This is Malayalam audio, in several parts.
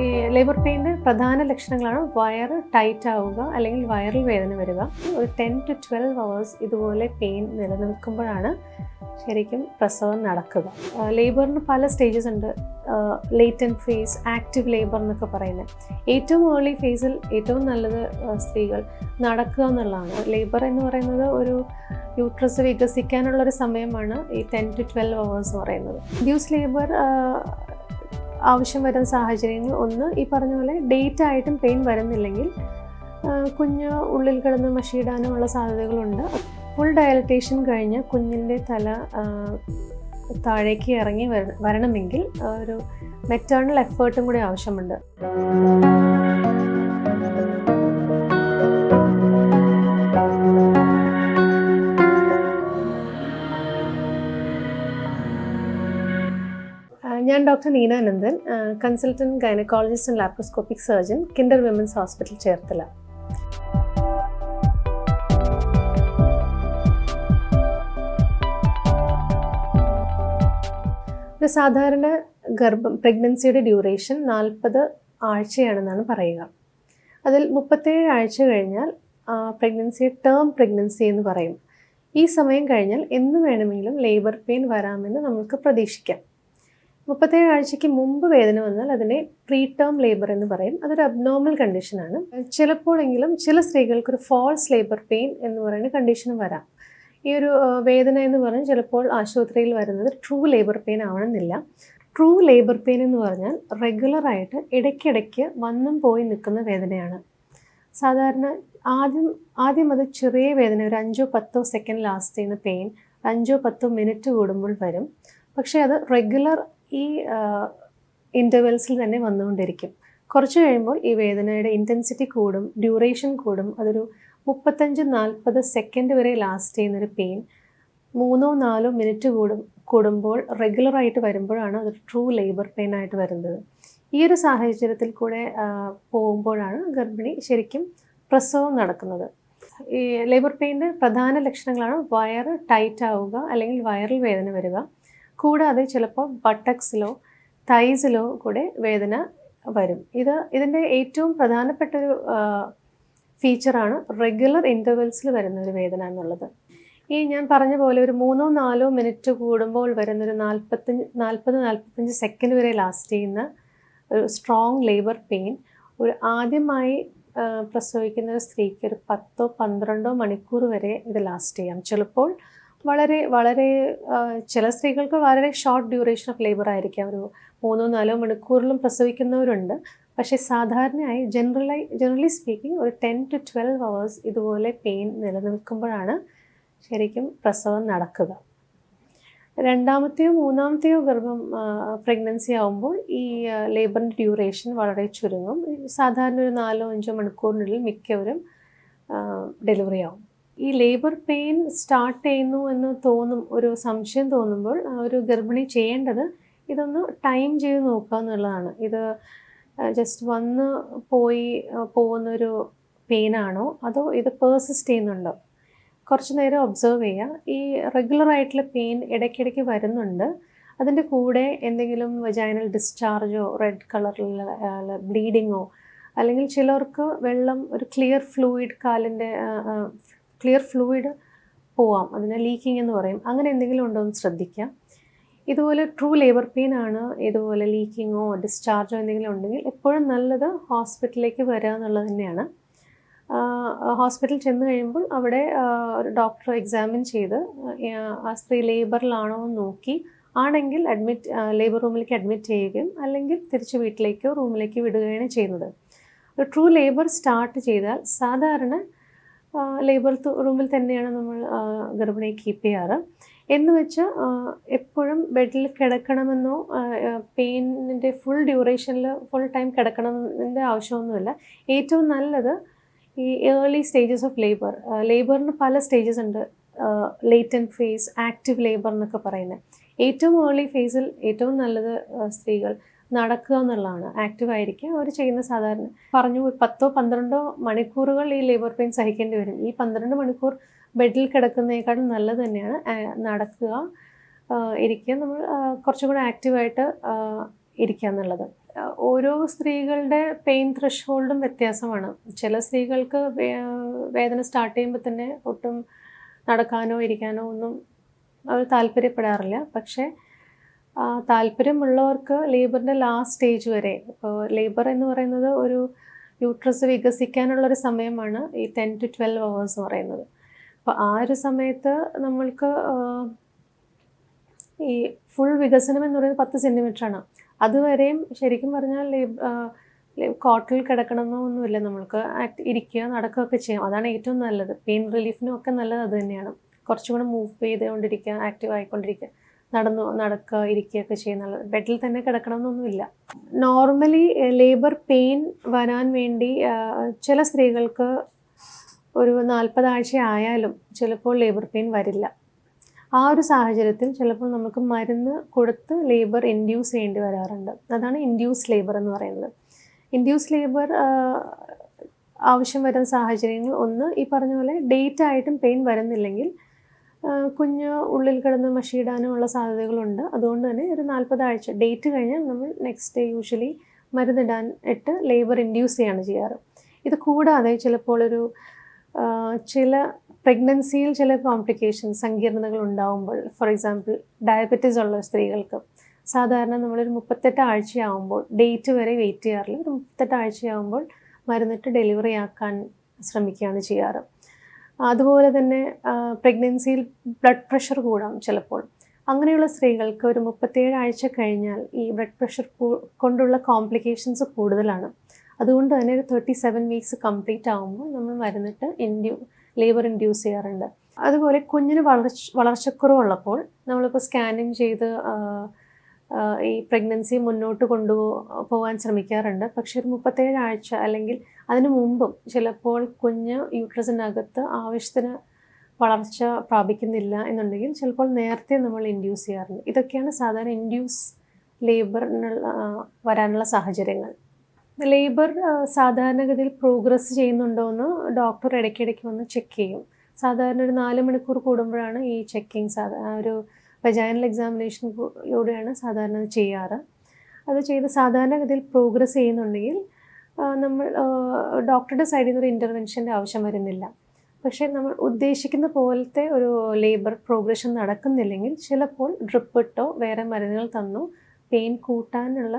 ഈ ലേബർ പെയിന്റെ പ്രധാന ലക്ഷണങ്ങളാണ് വയറ് ടൈറ്റ് ആവുക അല്ലെങ്കിൽ വയറിൽ വേദന വരിക. ഒരു ടെൻ ടു ട്വൽവ് അവേഴ്സ് ഇതുപോലെ പെയിൻ നിലനിൽക്കുമ്പോഴാണ് ശരിക്കും പ്രസവം നടക്കുക. ലേബറിന് പല സ്റ്റേജസ് ഉണ്ട്. ലേറ്റൻ ഫേസ് ആക്റ്റീവ് ലേബർ എന്നൊക്കെ പറയുന്നത്. ഏറ്റവും ഏർലി ഫേസിൽ ഏറ്റവും നല്ലത് സ്ത്രീകൾ നടക്കുക എന്നുള്ളതാണ്. ലേബർ എന്ന് പറയുന്നത് ഒരു യൂട്രസ് വികസിക്കാനുള്ള ഒരു സമയമാണ് ഈ ടെൻ ടു ട്വൽവ് അവേഴ്സ് എന്ന് പറയുന്നത്. ഡ്യൂസ് ലേബർ ആവശ്യം വരുന്ന സാഹചര്യങ്ങൾ. ഒന്ന് ഈ പറഞ്ഞ പോലെ ഡേറ്റ് ആയിട്ടും പെയിൻ വരുന്നില്ലെങ്കിൽ കുഞ്ഞ് ഉള്ളിൽ കിടന്ന് മഷിയിടാനുമുള്ള സാധ്യതകളുണ്ട്. ഫുൾ ഡയലറ്റേഷൻ കഴിഞ്ഞ് കുഞ്ഞിന്റെ തല താഴേക്ക് ഇറങ്ങി വര- വരണമെങ്കിൽ ഒരു മെറ്റേണൽ എഫേർട്ടും കൂടി ആവശ്യമുണ്ട്. ഞാൻ doctor Neena Ananthan consultant gynaecologist and laparoscopic surgeon Kinder women's hospital Cherthala. ഒരു സാധാരണ ഗർഭം പ്രഗ്നൻസിയുടെ ഡ്യൂറേഷൻ നാൽപ്പത് ആഴ്ചയാണെന്നാണ് പറയുക. അതിൽ മുപ്പത്തേഴ് ആഴ്ച കഴിഞ്ഞാൽ പ്രഗ്നൻസി ടേം പ്രഗ്നൻസി എന്ന് പറയും. ഈ സമയം കഴിഞ്ഞാൽ എന്ന് വേണമെങ്കിലും ലേബർ പെയിൻ വരാമെന്ന് നമുക്ക് പ്രതീക്ഷിക്കാം. മുപ്പത്തേഴ് ആഴ്ചയ്ക്ക് മുമ്പ് വേദന വന്നാൽ അതിനെ പ്രീ ടേം ലേബർ എന്ന് പറയും. അതൊരു അബ്നോർമൽ കണ്ടീഷനാണ് ചിലപ്പോഴെങ്കിലും ചില സ്ത്രീകൾക്ക് ഒരു ഫോൾസ് ലേബർ പെയിൻ എന്ന് പറയുന്ന കണ്ടീഷൻ വരാം. ഈ ഒരു വേദന എന്ന് പറഞ്ഞാൽ ചിലപ്പോൾ ആശുപത്രിയിൽ വരുന്നത് ട്രൂ ലേബർ പെയിൻ ആവണമെന്നില്ല. ട്രൂ ലേബർ പെയിൻ എന്ന് പറഞ്ഞാൽ റെഗുലറായിട്ട് ഇടയ്ക്കിടയ്ക്ക് വന്നും പോയി നിൽക്കുന്ന വേദനയാണ്. സാധാരണ ആദ്യം ആദ്യം അത് ചെറിയ വേദന ഒരു അഞ്ചോ പത്തോ സെക്കൻഡ് ലാസ്റ്റ് ചെയ്യുന്ന പെയിൻ അഞ്ചോ പത്തോ മിനിറ്റ് കൂടുമ്പോൾ വരും. പക്ഷേ അത് റെഗുലർ ഈ ഇന്റർവെൽസിൽ തന്നെ വന്നുകൊണ്ടിരിക്കും. കുറച്ച് കഴിയുമ്പോൾ ഈ വേദനയുടെ ഇന്റൻസിറ്റി കൂടും ഡ്യൂറേഷൻ കൂടും. അതൊരു മുപ്പത്തഞ്ച് നാൽപ്പത് സെക്കൻഡ് വരെ ലാസ്റ്റ് ചെയ്യുന്നൊരു പെയിൻ മൂന്നോ നാലോ മിനിറ്റ് കൂടും കൂടുമ്പോൾ റെഗുലറായിട്ട് വരുമ്പോഴാണ് അത് ട്രൂ ലേബർ പെയിൻ ആയിട്ട് വരുന്നത്. ഈ ഒരു സാഹചര്യത്തിൽ കൂടെ പോകുമ്പോഴാണ് ഗർഭിണി ശരിക്കും പ്രസവം നടക്കുന്നത്. ഈ ലേബർ പെയിന്റെ പ്രധാന ലക്ഷണങ്ങളാണ് വയറ് ടൈറ്റ് ആവുക അല്ലെങ്കിൽ വയറിൽ വേദന വരിക. കൂടാതെ ചിലപ്പോൾ ബട്ടക്സിലോ തൈസിലോ കൂടെ വേദന വരും. ഇത് ഇതിന്റെ ഏറ്റവും പ്രധാനപ്പെട്ട ഒരു ഫീച്ചറാണ് റെഗുലർ ഇന്റർവെൽസിൽ വരുന്ന ഒരു വേദന എന്നുള്ളത്. ഈ ഞാൻ പറഞ്ഞ പോലെ ഒരു മൂന്നോ നാലോ മിനിറ്റ് കൂടുമ്പോൾ വരുന്നൊരു നാൽപ്പത്തഞ്ച് നാൽപ്പത് നാൽപ്പത്തഞ്ച് സെക്കൻഡ് വരെ ലാസ്റ്റ് ചെയ്യുന്ന ഒരു സ്ട്രോങ് ലേബർ പെയിൻ ഒരു ആദ്യമായി പ്രസവിക്കുന്ന ഒരു സ്ത്രീക്ക് ഒരു പത്തോ പന്ത്രണ്ടോ മണിക്കൂർ വരെ ഇത് ലാസ്റ്റ് ചെയ്യാം. ചിലപ്പോൾ വളരെ വളരെ ചില സ്ത്രീകൾക്ക് വളരെ ഷോർട്ട് ഡ്യൂറേഷൻ ഓഫ് ലേബർ ആയിരിക്കാം. ഒരു മൂന്നോ നാലോ മണിക്കൂറിലും പ്രസവിക്കുന്നവരുണ്ട്. പക്ഷേ സാധാരണയായി ജനറലായി ജനറലി സ്പീക്കിംഗ് ഒരു ടെൻ ടു ട്വൽവ് അവേഴ്സ് ഇതുപോലെ പെയിൻ നിലനിൽക്കുമ്പോഴാണ് ശരിക്കും പ്രസവം നടക്കുക. രണ്ടാമത്തെയോ മൂന്നാമത്തെയോ ഗർഭം പ്രഗ്നൻസി ആകുമ്പോൾ ഈ ലേബറിന്റെ ഡ്യൂറേഷൻ വളരെ ചുരുങ്ങും. സാധാരണ ഒരു നാലോ അഞ്ചോ മണിക്കൂറിനുള്ളിൽ മിക്കവരും ഡെലിവറി ആവും. ഈ ലേബർ പെയിൻ സ്റ്റാർട്ട് ചെയ്യുന്നു എന്ന് തോന്നും ഒരു സംശയം തോന്നുമ്പോൾ ഒരു ഗർഭിണി ചെയ്യേണ്ടത് ഇതൊന്ന് ടൈം ചെയ്ത് നോക്കുക എന്നുള്ളതാണ്. ഇത് ജസ്റ്റ് വന്ന് പോയി പോകുന്നൊരു പെയിനാണോ അതോ ഇത് പേഴ്സിസ്റ്റ് ചെയ്യുന്നുണ്ടോ? കുറച്ച് നേരം ഒബ്സർവ് ചെയ്യുക. ഈ റെഗുലർ ആയിട്ടുള്ള പെയിൻ ഇടയ്ക്കിടയ്ക്ക് വരുന്നുണ്ട്. അതിന്റെ കൂടെ എന്തെങ്കിലും വജൈനൽ ഡിസ്ചാർജോ റെഡ് കളറിലുള്ള ബ്ലീഡിങ്ങോ അല്ലെങ്കിൽ ചിലർക്ക് വെള്ളം ഒരു ക്ലിയർ ഫ്ലൂയിഡ് കാലിന്റെ ക്ലിയർ ഫ്ലൂയിഡ് പോവാം അതിനെ ലീക്കിംഗ് എന്ന് പറയും. അങ്ങനെ എന്തെങ്കിലും ഉണ്ടോ എന്ന് ശ്രദ്ധിക്കുക ഇതുപോലെ ട്രൂ ലേബർ പെയിൻ ആണ് ഇതുപോലെ ലീക്കിങ്ങോ ഡിസ്ചാർജോ എന്തെങ്കിലും ഉണ്ടെങ്കിൽ എപ്പോഴും നല്ലത് ഹോസ്പിറ്റലിലേക്ക് വരിക എന്നുള്ളത് തന്നെയാണ്. ഹോസ്പിറ്റലിൽ ചെന്ന് കഴിയുമ്പോൾ അവിടെ ഒരു ഡോക്ടർ എക്സാമിൻ ചെയ്ത് ആ സ്ത്രീ ലേബറിലാണോ എന്ന് നോക്കി ആണെങ്കിൽ അഡ്മിറ്റ് ലേബർ റൂമിലേക്ക് അഡ്മിറ്റ് ചെയ്യുകയും അല്ലെങ്കിൽ തിരിച്ച് വീട്ടിലേക്കോ റൂമിലേക്ക് വിടുകയാണ് ചെയ്യുന്നത്. ട്രൂ ലേബർ സ്റ്റാർട്ട് ചെയ്താൽ സാധാരണ ലേബർ റൂമിൽ തന്നെയാണ് നമ്മൾ ഗർഭിണിയെ കീപ്പ് ചെയ്യാറ്. എന്ന് വെച്ച് എപ്പോഴും ബെഡിൽ കിടക്കണമെന്നോ പെയിനിന്റെ ഫുൾ ഡ്യൂറേഷനിൽ ഫുൾ ടൈം കിടക്കണമെന്നതിന്റെ ആവശ്യമൊന്നുമില്ല. ഏറ്റവും നല്ലത് ഈ ഏർലി സ്റ്റേജസ് ഓഫ് ലേബർ ലേബറിന് പല സ്റ്റേജസ് ഉണ്ട് ലേറ്റൻ ഫേസ് ആക്റ്റീവ് ലേബർ എന്നൊക്കെ പറയുന്നത് ഏറ്റവും ഏർലി ഫേസിൽ ഏറ്റവും നല്ലത് സ്ത്രീകൾ നടക്കുക എന്നുള്ളതാണ്. ആക്റ്റീവ് ആയിരിക്കുക. അവർ ചെയ്യുന്ന സാധാരണ പറഞ്ഞു പത്തോ പന്ത്രണ്ടോ മണിക്കൂറുകൾ ഈ ലേബർ പെയിൻ സഹിക്കേണ്ടി വരും. ഈ പന്ത്രണ്ട് മണിക്കൂർ ബെഡിൽ കിടക്കുന്നതിനേക്കാളും നല്ലത് തന്നെയാണ് നടക്കുക ഇരിക്കുക. നമ്മൾ കുറച്ചും കൂടെ ആക്റ്റീവായിട്ട് ഇരിക്കുക എന്നുള്ളത്. ഓരോ സ്ത്രീകളുടെ പെയിൻ ത്രഷ് വ്യത്യാസമാണ്. ചില സ്ത്രീകൾക്ക് വേദന സ്റ്റാർട്ട് ചെയ്യുമ്പോൾ തന്നെ ഒട്ടും നടക്കാനോ ഇരിക്കാനോ ഒന്നും അവർ താല്പര്യപ്പെടാറില്ല. പക്ഷേ താല്പര്യമുള്ളവർക്ക് ലേബറിന്റെ ലാസ്റ്റ് സ്റ്റേജ് വരെ. ഇപ്പോൾ ലേബർ എന്ന് പറയുന്നത് ഒരു യൂട്രസ് വികസിക്കാനുള്ളൊരു സമയമാണ് ഈ ടെൻ ടു ട്വൽവ് അവേഴ്സ് എന്ന് പറയുന്നത്. അപ്പോൾ ആ ഒരു സമയത്ത് നമ്മൾക്ക് ഈ ഫുൾ വികസനം എന്ന് പറയുന്നത് പത്ത് സെന്റിമീറ്ററാണ് അതുവരെയും ശരിക്കും പറഞ്ഞാൽ കോട്ടിൽ കിടക്കണമെന്നൊന്നുമില്ല നമ്മൾക്ക്. ഇരിക്കുക നടക്കുകയൊക്കെ ചെയ്യാം. അതാണ് ഏറ്റവും നല്ലത്. പെയിൻ റിലീഫിനും ഒക്കെ നല്ലത് അത് തന്നെയാണ്. കുറച്ചും കൂടെ മൂവ് ചെയ്തുകൊണ്ടിരിക്കുക ആക്റ്റീവ് ആയിക്കൊണ്ടിരിക്കുക. നടന്നു നടക്കുക ഇരിക്കുകയൊക്കെ ചെയ്യുന്നുള്ളത് ബെഡിൽ തന്നെ കിടക്കണമെന്നൊന്നുമില്ല. നോർമലി ലേബർ പെയിൻ വരാൻ വേണ്ടി ചില സ്ത്രീകൾക്ക് ഒരു നാൽപ്പതാഴ്ച ആയാലും ചിലപ്പോൾ ലേബർ പെയിൻ വരില്ല. ആ ഒരു സാഹചര്യത്തിൽ ചിലപ്പോൾ നമുക്ക് മരുന്ന് കൊടുത്ത് ലേബർ ഇൻഡ്യൂസ് ചെയ്യേണ്ടി വരാറുണ്ട്. അതാണ് ഇൻഡ്യൂസ് ലേബർ എന്ന് പറയുന്നത്. ഇൻഡ്യൂസ് ലേബർ ആവശ്യം വരുന്ന സാഹചര്യങ്ങൾ ഒന്ന് ഈ പറഞ്ഞ പോലെ ഡേറ്റ് ആയിട്ടും പെയിൻ വരുന്നില്ലെങ്കിൽ കുഞ്ഞ് ഉള്ളിൽ കിടന്ന് മഷിയിടാനുമുള്ള സാധ്യതകളുണ്ട്. അതുകൊണ്ട് തന്നെ ഒരു നാൽപ്പതാഴ്ച ഡേറ്റ് കഴിഞ്ഞാൽ നമ്മൾ നെക്സ്റ്റ് ഡേ യൂഷ്വലി മരുന്നിടാൻ ഇട്ട് ലേബർ ഇൻഡ്യൂസ് ചെയ്യാണ് ചെയ്യാറ്. ഇത് കൂടാതെ ചിലപ്പോൾ ഒരു ചില പ്രഗ്നൻസിയിൽ ചില കോംപ്ലിക്കേഷൻ സങ്കീർണതകൾ ഉണ്ടാവുമ്പോൾ ഫോർ എക്സാമ്പിൾ ഡയബറ്റീസ് ഉള്ള സ്ത്രീകൾക്ക് സാധാരണ നമ്മളൊരു മുപ്പത്തെട്ട് ആഴ്ചയാവുമ്പോൾ ഡേറ്റ് വരെ വെയിറ്റ് ചെയ്യാറില്ല. ഒരു മുപ്പത്തെട്ട് ആഴ്ചയാവുമ്പോൾ മരുന്നിട്ട് ഡെലിവറി ആക്കാൻ ശ്രമിക്കുകയാണ് ചെയ്യാറ്. അതുപോലെ തന്നെ പ്രഗ്നൻസിയിൽ ബ്ലഡ് പ്രഷർ കൂടാം ചിലപ്പോൾ. അങ്ങനെയുള്ള സ്ത്രീകൾക്ക് ഒരു മുപ്പത്തേഴ് ആഴ്ച കഴിഞ്ഞാൽ ഈ ബ്ലഡ് പ്രഷർ കൊണ്ടുള്ള കോംപ്ലിക്കേഷൻസ് കൂടുതലാണ്. അതുകൊണ്ട് തന്നെ ഒരു തേർട്ടി സെവൻ വീക്സ് കംപ്ലീറ്റ് ആകുമ്പോൾ നമ്മൾ മരുന്നിട്ട് ഇൻഡ്യൂ ലേബർ ഇൻഡ്യൂസ് ചെയ്യാറുണ്ട്. അതുപോലെ കുഞ്ഞിന് വളർച്ച വളർച്ചക്കുറവുള്ളപ്പോൾ നമ്മളിപ്പോൾ സ്കാനിങ് ചെയ്ത് ഈ പ്രഗ്നൻസി മുന്നോട്ട് കൊണ്ടുപോ പോകാൻ ശ്രമിക്കാറുണ്ട്. പക്ഷെ ഒരു മുപ്പത്തേഴ് ആഴ്ച അല്ലെങ്കിൽ അതിനു മുമ്പും ചിലപ്പോൾ കുഞ്ഞ് യൂട്രസിനകത്ത് ആവശ്യത്തിന് വളർച്ച പ്രാപിക്കുന്നില്ല എന്നുണ്ടെങ്കിൽ ചിലപ്പോൾ നേരത്തെ നമ്മൾ ഇൻഡ്യൂസ് ചെയ്യാറുണ്ട്. ഇതൊക്കെയാണ് സാധാരണ ഇൻഡ്യൂസ് ലേബറിനുള്ള വരാനുള്ള സാഹചര്യങ്ങൾ. ലേബർ സാധാരണഗതിയിൽ പ്രോഗ്രസ് ചെയ്യുന്നുണ്ടോ എന്ന് ഡോക്ടർ ഇടയ്ക്കിടയ്ക്ക് വന്ന് ചെക്ക് ചെയ്യും. സാധാരണ ഒരു നാല് മണിക്കൂർ കൂടുമ്പോഴാണ് ഈ ചെക്കിങ് സാധാ ഒരു വജൈനൽ എക്സാമിനേഷനിലൂടെയാണ് സാധാരണ ചെയ്യാറ്. അത് ചെയ്ത് സാധാരണഗതിയിൽ പ്രോഗ്രസ് ചെയ്യുന്നുണ്ടെങ്കിൽ നമ്മൾ ഡോക്ടറുടെ സൈഡിൽ നിന്ന് ഒരു ഇന്റർവെൻഷന്റെ ആവശ്യം വരുന്നില്ല. പക്ഷേ നമ്മൾ ഉദ്ദേശിക്കുന്ന പോലത്തെ ഒരു ലേബർ പ്രോഗ്രഷൻ നടക്കുന്നില്ലെങ്കിൽ ചിലപ്പോൾ ഡ്രിപ്പ് ഇട്ടോ വേറെ മരുന്നുകൾ തന്നോ പെയിൻ കൂട്ടാനുള്ള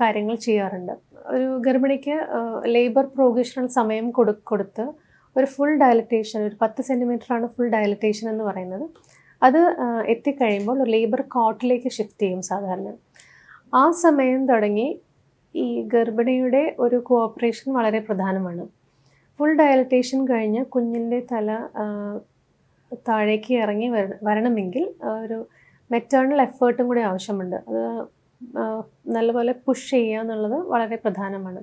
കാര്യങ്ങൾ ചെയ്യാറുണ്ട്. ഒരു ഗർഭിണിക്ക് ലേബർ പ്രോഗ്രഷനുള്ള സമയം കൊടു കൊടുത്ത് ഒരു ഫുൾ ഡയലറ്റേഷൻ ഒരു പത്ത് സെന്റിമീറ്ററാണ് ഫുൾ ഡയലറ്റേഷൻ എന്ന് പറയുന്നത്. അത് എത്തിക്കഴിയുമ്പോൾ ലേബർ കോട്ടിലേക്ക് ഷിഫ്റ്റ് ചെയ്യും സാധാരണ. ആ സമയം തുടങ്ങി ഈ ഗർഭിണിയുടെ ഒരു കോഓപ്പറേഷൻ വളരെ പ്രധാനമാണ്. ഫുൾ ഡയലറ്റേഷൻ കഴിഞ്ഞ് കുഞ്ഞിന്റെ തല താഴേക്ക് ഇറങ്ങി വരണമെങ്കിൽ ഒരു മെറ്റേണൽ എഫേർട്ടും കൂടി ആവശ്യമുണ്ട്. അത് നല്ലപോലെ പുഷ് ചെയ്യുക എന്നുള്ളത് വളരെ പ്രധാനമാണ്.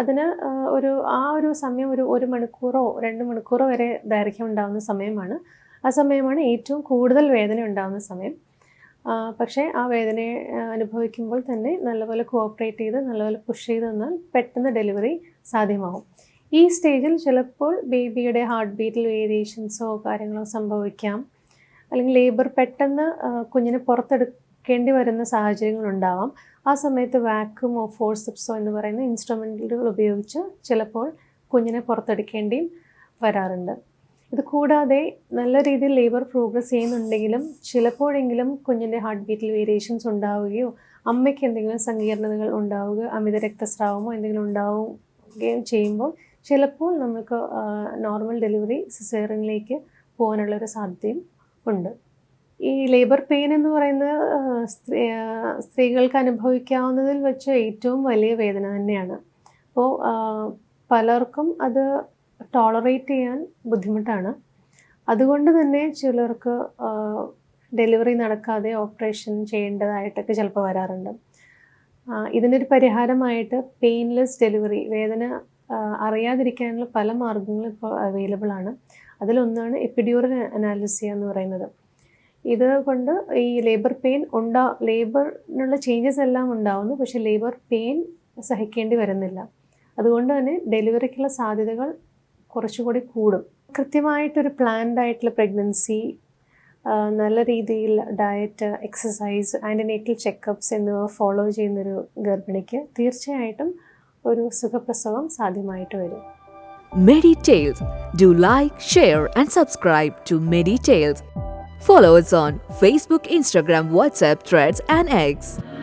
അതിന് ഒരു ആ ഒരു സമയം ഒരു ഒരു മണിക്കൂറോ രണ്ട് മണിക്കൂറോ വരെ ദൈർഘ്യം ഉണ്ടാകുന്ന സമയമാണ്. ആ സമയമാണ് ഏറ്റവും കൂടുതൽ വേദന ഉണ്ടാകുന്ന സമയം. പക്ഷേ ആ വേദനയെ അനുഭവിക്കുമ്പോൾ തന്നെ നല്ലപോലെ കോഓപ്പറേറ്റ് ചെയ്ത് നല്ലപോലെ പുഷ് ചെയ്ത് തന്നാൽ പെട്ടെന്ന് ഡെലിവറി സാധ്യമാവും. ഈ സ്റ്റേജിൽ ചിലപ്പോൾ ബേബിയുടെ ഹാർട്ട് ബീറ്റിൽ വേരിയേഷൻസോ കാര്യങ്ങളോ സംഭവിക്കാം. അല്ലെങ്കിൽ ലേബർ പെട്ടെന്ന് കുഞ്ഞിനെ പുറത്തെടുക്കേണ്ടി വരുന്ന സാഹചര്യങ്ങളുണ്ടാവാം ആ സമയത്ത് വാക്യൂമോ ഫോഴ്സിപ്സോ എന്ന് പറയുന്ന ഇൻസ്ട്രുമെന്റുകൾ ഉപയോഗിച്ച് ചിലപ്പോൾ കുഞ്ഞിനെ പുറത്തെടുക്കേണ്ടിയും വരാറുണ്ട്. ഇത് കൂടാതെ നല്ല രീതിയിൽ ലേബർ പ്രോഗ്രസ് ചെയ്യുന്നുണ്ടെങ്കിലും ചിലപ്പോഴെങ്കിലും കുഞ്ഞിന്റെ ഹാർട്ട് ബീറ്റിൽ വേരിയേഷൻസ് ഉണ്ടാവുകയോ അമ്മയ്ക്ക് എന്തെങ്കിലും സങ്കീർണതകൾ ഉണ്ടാവുകയോ അമിത രക്തസ്രാവമോ എന്തെങ്കിലും ഉണ്ടാവുകയും ചെയ്യുമ്പോൾ ചിലപ്പോൾ നമുക്ക് നോർമൽ ഡെലിവറി സിസേറിനിലേക്ക് പോകാനുള്ളൊരു സാധ്യതയും ഉണ്ട്. ഈ ലേബർ പെയിൻ എന്ന് പറയുന്നത് സ്ത്രീ സ്ത്രീകൾക്ക് അനുഭവിക്കാവുന്നതിൽ വെച്ച് ഏറ്റവും വലിയ വേദന തന്നെയാണ്. അപ്പോൾ പലർക്കും അത് ടോളറേറ്റ് ചെയ്യാൻ ബുദ്ധിമുട്ടാണ്. അതുകൊണ്ട് തന്നെ ചിലർക്ക് ഡെലിവറി നടക്കാതെ ഓപ്പറേഷൻ ചെയ്യേണ്ടതായിട്ടൊക്കെ ചിലപ്പോൾ വരാറുണ്ട്. ഇതിനൊരു പരിഹാരമായിട്ട് പെയിൻലെസ് ഡെലിവറി വേദന അറിയാതിരിക്കാനുള്ള പല മാർഗങ്ങളും ഇപ്പോൾ അവൈലബിൾ ആണ്. അതിലൊന്നാണ് എപ്പിഡ്യൂറൽ അനാലിസിയ എന്ന് പറയുന്നത്. ഇത് കൊണ്ട് ഈ ലേബർ പെയിൻ ഉണ്ടാ ലേബറിനുള്ള ചേഞ്ചസ് എല്ലാം ഉണ്ടാവുന്നു പക്ഷേ ലേബർ പെയിൻ സഹിക്കേണ്ടി വരുന്നില്ല. അതുകൊണ്ട് തന്നെ ഡെലിവറിക്കുള്ള സാധ്യതകൾ കുറച്ചുകൂടി കൂടും. കൃത്യമായിട്ടൊരു പ്ലാൻഡ് ആയിട്ടുള്ള പ്രഗ്നൻസി നല്ല രീതിയിൽ ഡയറ്റ് എക്സസൈസ് ആന്റിനേറ്റൽ ചെക്കപ്സ് എന്നിവ ഫോളോ ചെയ്യുന്നൊരു ഗർഭിണിക്ക് തീർച്ചയായിട്ടും ഒരു സുഖപ്രസവം സാധ്യമായിട്ട് വരും. Meditales do like share and subscribe to Meditales us on Facebook Instagram, WhatsApp Threads, and X.